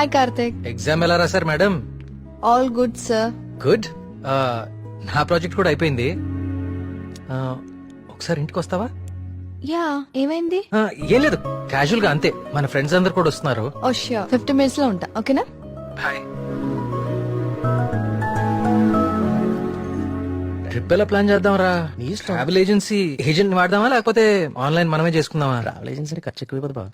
Hi Karthik exam ఎలా రాశారు madam all good sir good నా ప్రాజెక్ట్ కూడా అయిపోయింది. ఆ, ఒకసారి ఇంటికి వస్తావా? యా ఏమైంది? ఆ, ఏం లేదు. క్యాజువల్గా అంతే. మన ఫ్రెండ్స్ అందరు కూడా వస్తున్నారు. ఓ ష్యూర్ ఫిఫ్టీ మినిట్స్లో ఉంటా. ఓకేనా? హాయ్ ట్రిప్ ఎలా ప్లాన్ చేద్దాం రా. ట్రావెల్ ఏజెన్సీ ఏజెంట్ వాడదామా లేకపోతే ఆన్లైన్ మనమే చేసుకుందామా? ట్రావెల్ ఏజెన్సీ ఖర్చు ఎక్కువ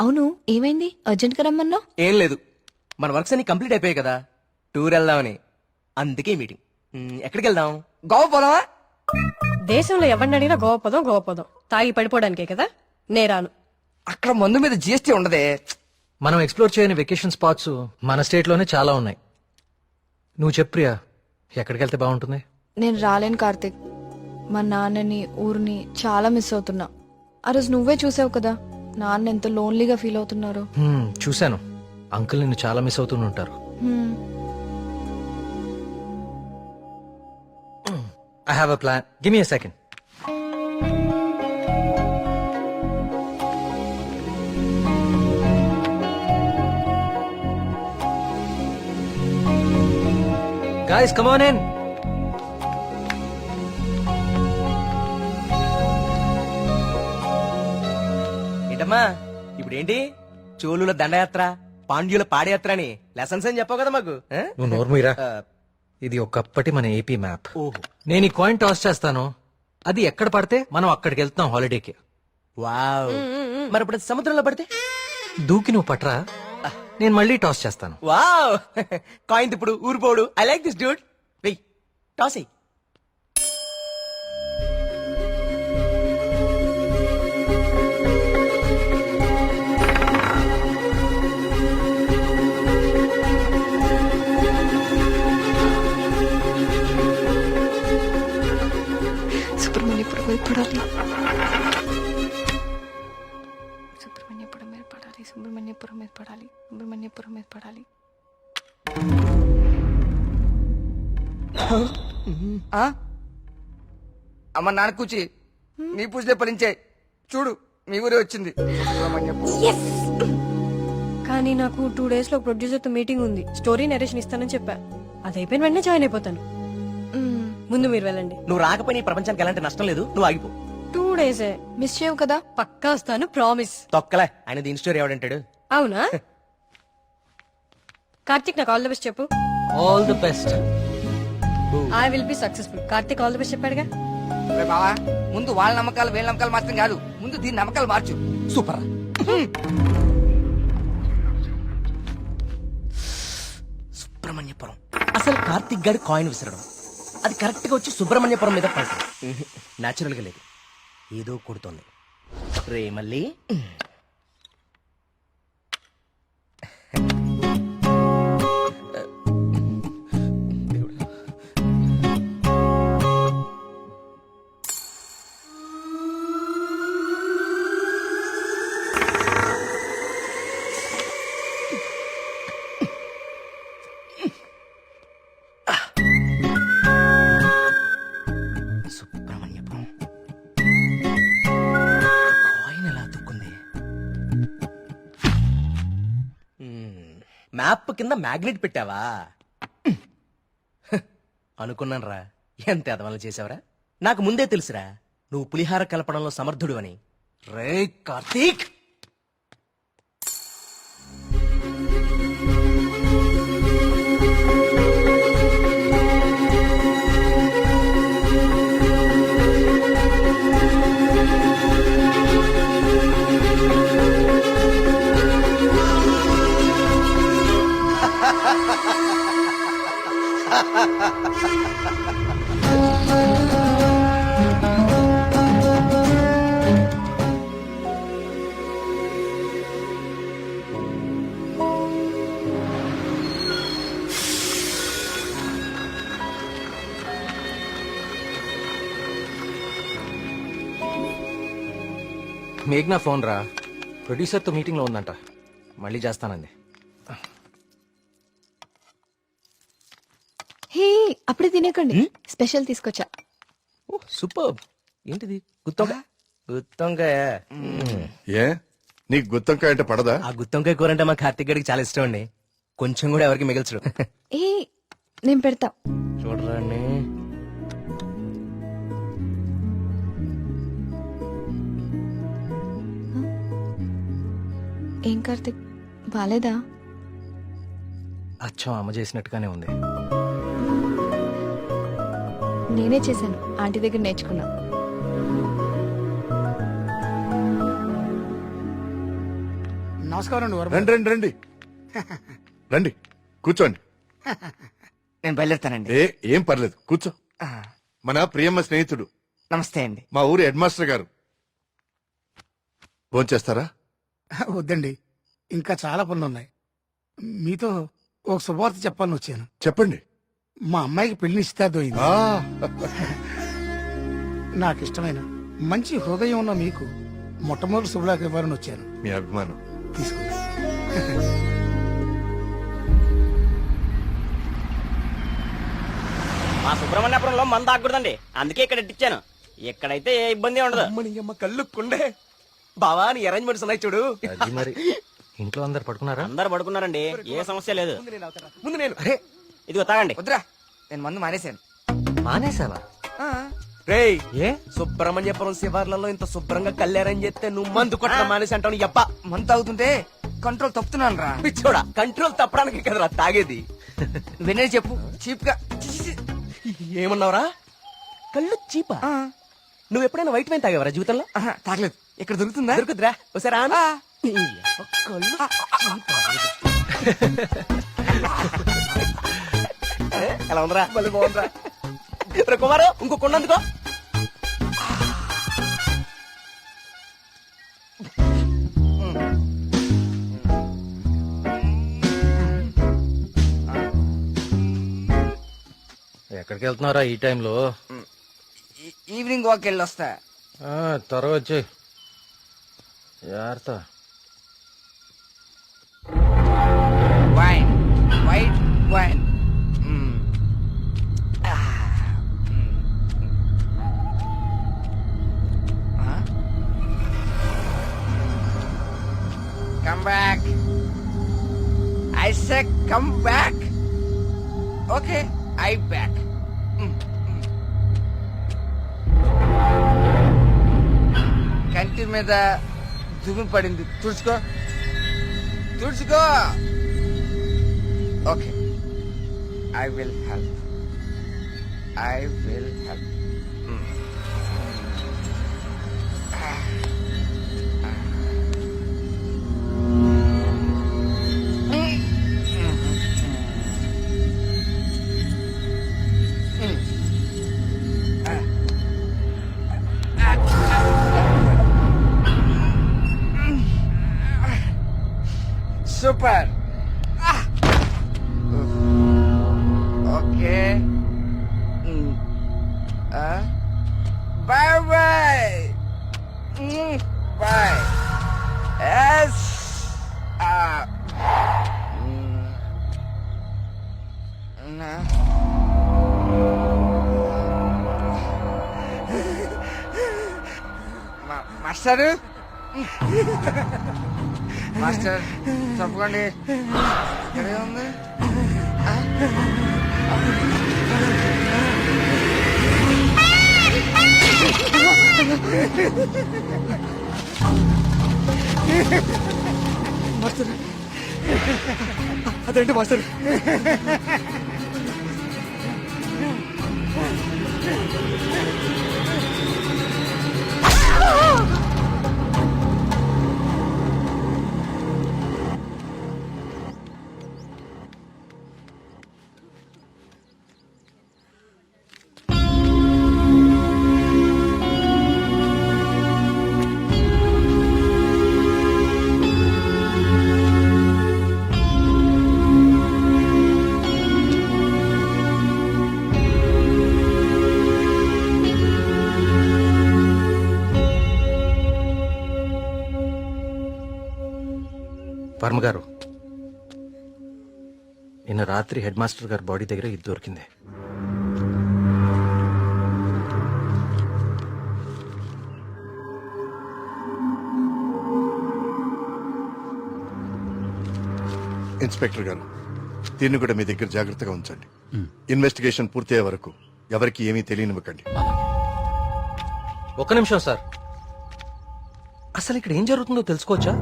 అవును ఏమైంది? అర్జెంట్గా రమ్మన్నావు? ఏం లేదు. మన వర్క్స్ అన్ని కంప్లీట్ అయిపోయాయి కదా. టూర్ వెళ్దామని. అందుకే మీటింగ్. మ్, ఎక్కడికి వెళ్దాం గోవా పోదామా? దేశంలో ఎవరిని అడిగినా గోపదం గోపదం తాగి పడిపోవడానికే కదా? నేరాను అక్కడ మందు మీద జిఎస్టీ ఉండదే. మనం ఎక్స్ప్లోర్ చేయని వెకేషన్ స్పాట్స్ మన స్టేట్లోనే చాలా ఉన్నాయి. నువ్వు చెప్పు ప్రియా ఎక్కడికి వెళ్తే బాగుంటుంది? నేను రాలేను కార్తిక్. మా నాన్నని ఊరిని చాలా మిస్ అవుతున్నా. ఆ రోజు నువ్వే చూసావు కదా? నాన్న ఎంత లోన్లీగా ఫీల్ అవుతున్నారు. చూశాను. అంకుల్ నిన్ను చాలా మిస్ అవుతూ ఉంటారు. I have a plan give me second Guys, come on in. ఏంటమ్మా ఇప్పుడు ఏంటి చోళుల దండయాత్ర పాండ్యుల పాదయాత్ర అని లెసన్స్ అని చెప్పావు కదా మాకు ఆ? నువ్వు నోర్మీరా ఆ, ఇది ఒకప్పటి మన ఏపీ మ్యాప్. ఓహో. నేను ఈ కాయిన్ టాస్ చేస్తాను. అది ఎక్కడ పడితే మనం అక్కడికి వెళ్తున్నాం హాలిడేకి. వావ్. మరి ఇప్పుడు సముద్రంలో పడితే? దూకి నువ్వు పట్రా. నేను మళ్ళీ టాస్ చేస్తాను. వావ్. కాయిన్ ఇప్పుడు ఊరిపోడు ఐ లైక్ దిస్ డ్యూడ్ వెయ్. టాస్ ఎయ్ పడాలి సుబ్రహ్మణ్యపురం మీద పడాలి సుబ్రహ్మణ్యపురం మీద పడాలి సుబ్రహ్మణ్యపురం మీద పడాలి? అమ్మ నాన్న కూచి నీ పూజలే ఫలించే చూడు మీ ఊరే వచ్చింది. కానీ నాకు టూ డేస్లో ప్రొడ్యూసర్తో మీటింగ్ ఉంది స్టోరీ నరేషన్ ఇస్తానని చెప్పా అది అయిపోయిన వెంటనే జాయిన్ అయిపోతాను. ముందు మీరు వెళ్ళండి. నువ్వు రాకపోయినా ఈ ప్రపంచానికి ఎలాంటి నష్టం లేదు. నువ్వు ఆగిపో. టూ డేసే మిస్ చేయవు కదా? పక్కా వస్తాను ప్రామిస్ తొక్కలే. ఆయన దీని స్టోరీ ఎవడంటాడు అవునా? కార్తిక్ నాకు ఆల్ ద బెస్ట్ చెప్పు. All the best I will be successful Karthik all the best చెప్పాడుగా? బావా ముందు వాళ్ళ నమ్మకాలు వీళ్ళ నమ్మకాలు మాత్రం కాదు. ముందు దీని నమ్మకాలు మార్చు. సూపర్ సుబ్రహ్మణ్యపురం అసలు కార్తిక్ గారి కాయిన్ విసరడం. అది కరెక్ట్గా వచ్చి సుబ్రహ్మణ్యపురం మీద పడుతుంది. న్యాచురల్గా లేదు. ఏదో కొడుతోంది. రే మళ్ళీ మ్యాప్ కింద మ్యాగ్నెట్ పెట్టావా? అనుకున్నాను రా ఎంత ఎదవలు చేసావరా నాకు ముందే తెలుసురా. నువ్వు పులిహార కలపడంలో సమర్థుడు అని రే కార్తీక్! మేఘ్నా ఫోన్ రా. ప్రొడ్యూసర్తో మీటింగ్లో ఉందంట. మళ్ళీ చేస్తానంది. హే అప్పుడే తినేకండి. స్పెషల్ తీసుకొచ్చా. సూపర్. ఏంటిది? గుత్తొంకాయ? గుత్తొంకాయ. ఏ? నీకు గుత్తంకాయ అంటే పడదా? ఆ గుత్తొంకాయ కూర అంటే మా కార్తిక్ గడికి చాలా ఇష్టం అండి. కొంచెం కూడా ఎవరికి మిగల్చరు. ఏ నేను పెడతా. చూడరాండి ఏం కార్తిక్? బాలేదా? అచ్చం అమ్మ చేసినట్టుగానే ఉంది. నేనే చేశాను. ఆంటీ దగ్గర నేర్చుకున్నా. నమస్కారం అండి వరమ. రండి రండి రండి. రండి కూర్చోండి. నేను బయలుదేరుతానండి. ఏ ఏం పర్లేదు కూర్చో. ఆ, మన ప్రియమ్మ స్నేహితుడు. నమస్తే అండి. మా ఊరి హెడ్ మాస్టర్ గారు. భోంచేస్తారా వద్దండి ఇంకా చాలా పనులు ఉన్నాయి మీతో ఒక శుభవార్త చెప్పాలని వచ్చాను. చెప్పండి. మా అమ్మాయికి పెళ్ళి ఆ. నాకు ఇష్టమైన మంచి హృదయం ఉన్న మీకు మొట్టమొదటి శుభలాకి ఇవ్వాలని వచ్చాను. మీ అభిమానం. తీసుకోండి మా సుబ్రహ్మణ్యపురంలో మంద ఆగకూడదండి. అందుకే ఇక్కడ ఇట్టించాను ఇక్కడైతే ఏ ఇబ్బంది ఉండదు. అమ్మని అమ్మ కళ్ళు కుండే బావా నీ అరేంజ్మెంట్స్ ఉన్నాయి చూడు. అది మరి ఇంట్లో అందరు పడుకున్నారా? అందరు పడుకున్నారండి. ఏ సమస్య లేదు. ముందు నేను. అరే ఇదిగో తాగండి. వద్దురా నేను మందు మానేశాను. మానేసావా ఆ, రేయ్ ఏ? సుబ్రహ్మణ్యపురం శివార్లలో ఇంత శుభ్రంగా కళ్యాణం చేస్తే నువ్వు మందు కొట్టడం మానేసి అంటావు యప్ప మందు తాగుతుంటే కంట్రోల్ తప్పుతున్నాను రా పిచ్చోడా కంట్రోల్ తప్పడానికి కదరా తాగేది? వినే చెప్పు చీప్గా. ఏమన్నావురా? కళ్ళు చీపా? ఆ, నువ్వు ఎప్పుడైనా వైట్ వైన్ తాగేవరా జీవితంలో? తాగలేదు. ఇక్కడ దొరుకుతుందా? దొరుకుతురా ఒకసారి ఎలా ఉందిరా? మళ్ళీ బాగుందిరా. రే కుమారు ఎక్కడికి వెళ్తున్నారా ఈ టైంలో? ఈవినింగ్ వాక్ వెళ్ళి వస్తా ఆ, త్వరగా వచ్చి. జాగ్రత్త. Wine white wine come back I say come back okay I back కంటి మీద దుమ్ము పడింది. తుడుచుకో. తుడుచుకో. Okay I will help I will help super okay bye bye bye yes master master తప్పకండి ఇక్కడే ఉంది. అదేంటి మాస్టర్? పర్మగారు నిన్న రాత్రి హెడ్ మాస్టర్ గారి బాడీ దగ్గర ఇది దొరికింది. ఇన్స్పెక్టర్ గారు దీన్ని కూడా మీ దగ్గర జాగ్రత్తగా ఉంచండి. ఇన్వెస్టిగేషన్ పూర్తయ్యే వరకు ఎవరికి ఏమీ తెలియనివ్వకండి. ఒక్క నిమిషం సార్. అసలు ఇక్కడ ఏం జరుగుతుందో తెలుసుకోవచ్చా?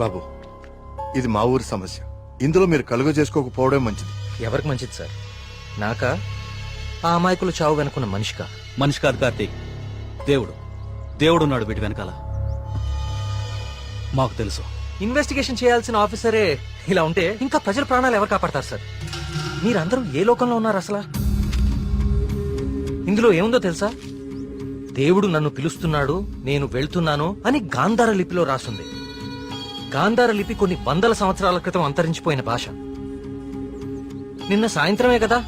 బాబు ఇది మా ఊరి సమస్య. ఇందులో మీరు కలుగ చేసుకోకపోవడం మంచిది. ఎవరికి మంచిది సార్? నాకా? ఆ అమాయకులు చావు వెనుకున్న మనిషికా? మనిషి కాదు కార్తీక్. దేవుడు. దేవుడు ఉన్నాడు వీటి వెనకాల. మాకు తెలుసు. ఇన్వెస్టిగేషన్ చేయాల్సిన ఆఫీసరే ఇలా ఉంటే ఇంకా ప్రజల ప్రాణాలు ఎవరు కాపాడతారు సార్? మీరందరూ ఏ లోకంలో ఉన్నారు అసలు? ఇందులో ఏముందో తెలుసా? దేవుడు నన్ను పిలుస్తున్నాడు నేను వెళ్తున్నాను అని గాంధార లిపిలో రాసుంది. గాంధార లిపి కొన్ని వందల సంవత్సరాల క్రితం అంతరించిపోయిన భాష. నిన్న సాయంత్రమే కదా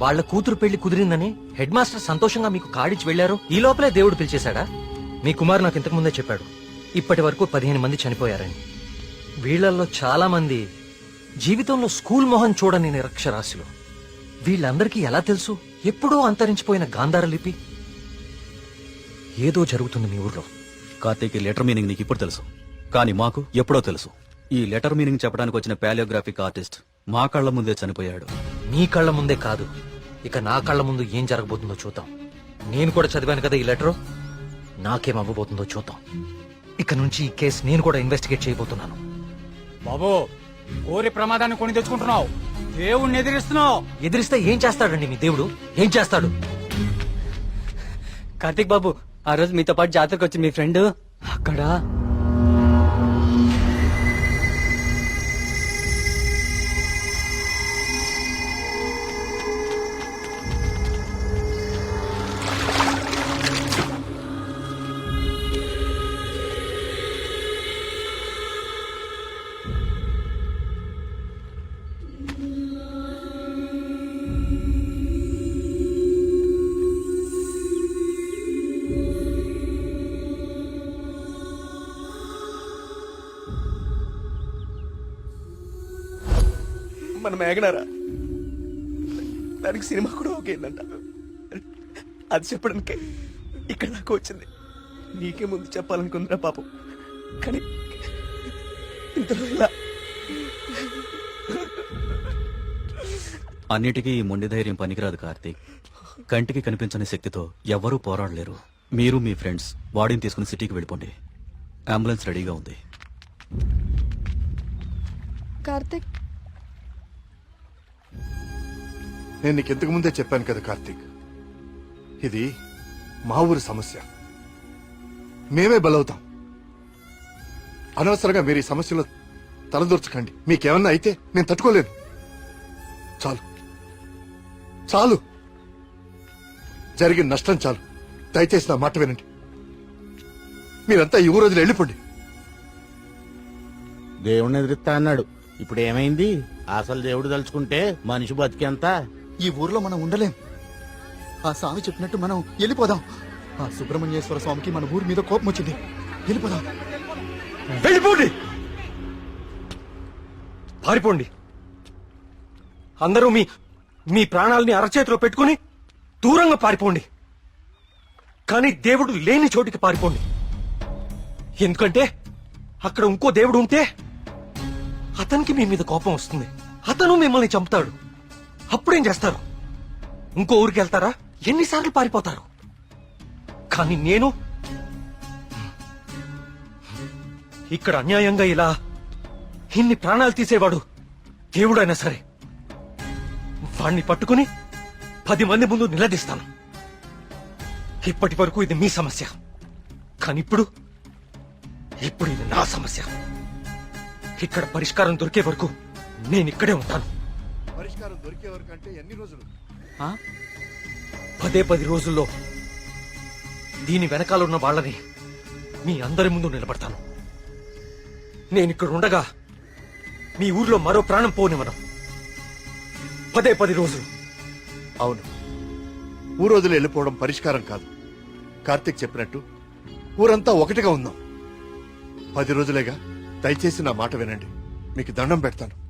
వాళ్ళ కూతురు పెళ్ళి కుదిరిందని హెడ్ మాస్టర్ సంతోషంగా మీకు కాడిచ్చి వెళ్ళారు ఈ లోపలే దేవుడు పిలిచేశాడా? మీ కుమారు నాకు ఇంతకు ముందే చెప్పాడు. ఇప్పటి వరకు పదిహేను మంది చనిపోయారని. వీళ్ళల్లో చాలా మంది జీవితంలో స్కూల్ మొహం చూడని నిరక్షరాశులు వీళ్ళందరికీ ఎలా తెలుసు? ఎప్పుడో అంతరించిపోయిన గాంధార లిపి. ఏదో జరుగుతుంది మీ ఊర్లో. కార్తీక్ లెటర్ మీనింగ్ నీకు ఇప్పుడు తెలుసు. కానీ మాకు ఎప్పుడో తెలుసు. ఈ లెటర్ మీనింగ్ చెప్పడానికి వచ్చిన పాలియోగ్రాఫిక్ ఆర్టిస్ట్ మా కళ్ళ ముందే చనిపోయాడు. మీ కళ్ళ ముందే కాదు. ఇక నా కళ్ళ ముందు ఏం జరగబోతుందో చూద్దాం. నేను కూడా చదివాను కదా ఈ లెటరు? నాకేం అవ్వబోతుందో చూద్దాం. ఇక నుంచి ఈ కేసు నేను కూడా ఇన్వెస్టిగేట్ చేయబోతున్నాను. బాబు కోరి ప్రమాదాన్ని కొని తెచ్చుకుంటున్నావు. దేవుణ్ణి ఎదిరిస్తున్నావు. ఎదిరిస్తే ఏం చేస్తాడండి మీ దేవుడు? ఏం చేస్తాడు? కార్తిక్ బాబు ఆ రోజు మీతో పాటు జాతరకు వచ్చి మీ ఫ్రెండ్. అక్కడ మన మేఘనారా? దానికి సినిమా కూడా ఒకేందంట అది చెప్పడానికి ఇక్కడ దాకా వచ్చింది. నీకే ముందు చెప్పాలనుకుందిరా పాపం. కానీ ఇంతలో ఇలా అన్నిటికీ ఈ మొండి ధైర్యం పనికిరాదు కార్తీక్. కంటికి కనిపించని శక్తితో ఎవ్వరూ పోరాడలేరు. మీరు మీ ఫ్రెండ్స్ బాడీని తీసుకుని సిటీకి వెళ్ళిపోండి. అంబులెన్స్ రెడీగా ఉంది. కార్తిక్ నేను నీకు ఇంతకు ముందే చెప్పాను కదా కార్తీక్. ఇది మా ఊరి సమస్య. మేమే బలవుతాం. అనవసరంగా మీరు ఈ సమస్యలో తలదూర్చకండి. మీకేమన్నా అయితే నేను తట్టుకోలేను. చాలు. చాలు. జరిగిన నష్టం చాలు. దయచేసి నా మాట వినండి. మీరంతా ఈ ఊరోజులు వెళ్ళిపోండి. దేవుణ్ణి ఎదిరిస్తా అన్నాడు. ఇప్పుడు ఏమైంది అసలు దేవుడు తలుచుకుంటే మనిషి బతికేంత? ఈ ఊర్లో మనం ఉండలేం. ఆ స్వామి చెప్పినట్టు మనం వెళ్ళిపోదాం. ఆ సుబ్రహ్మణ్యేశ్వర స్వామికి మన ఊరి మీద కోపం వచ్చింది. వెళ్ళిపోదాం. వెళ్ళిపోండి! పారిపోండి. అందరూ మీ మీ ప్రాణాలని అరచేతిలో పెట్టుకుని దూరంగా పారిపోండి. కానీ దేవుడు లేని చోటికి పారిపోండి. ఎందుకంటే అక్కడ ఇంకో దేవుడు ఉంటే అతనికి మీ మీద కోపం వస్తుంది. అతను మిమ్మల్ని చంపుతాడు. అప్పుడేం చేస్తారు? ఇంకో ఊరికి వెళ్తారా? ఎన్నిసార్లు పారిపోతారు? కానీ నేను ఇక్కడ అన్యాయంగా ఇలా ఇన్ని ప్రాణాలు తీసేవాడు దేవుడైనా సరే. వాణ్ణి పట్టుకుని పది మంది ముందు నిలదీస్తాను. ఇప్పటి వరకు ఇది మీ సమస్య. కానీ ఇప్పుడు ఇప్పుడు ఇది నా సమస్య. ఇక్కడ పరిష్కారం దొరికే వరకు నేను ఇక్కడే ఉంటాను. పరిష్కారం దొరికే వరకు అంటే ఎన్ని రోజులు? పదే పది రోజుల్లో దీని వెనకాల ఉన్న వాళ్ళని మీ అందరి ముందు నిలబడతాను. నేను ఇక్కడ ఉండగా మీ ఊర్లో మరో ప్రాణం పోనివ్వను. పదే పది రోజులు. అవును. ఊరు వదిలి వెళ్ళిపోవడం పరిష్కారం కాదు. కార్తీక్ చెప్పినట్టు ఊరంతా ఒకటిగా ఉందాం. పది రోజులేగా దయచేసి నా మాట వినండి. మీకు దండం పెడతాను.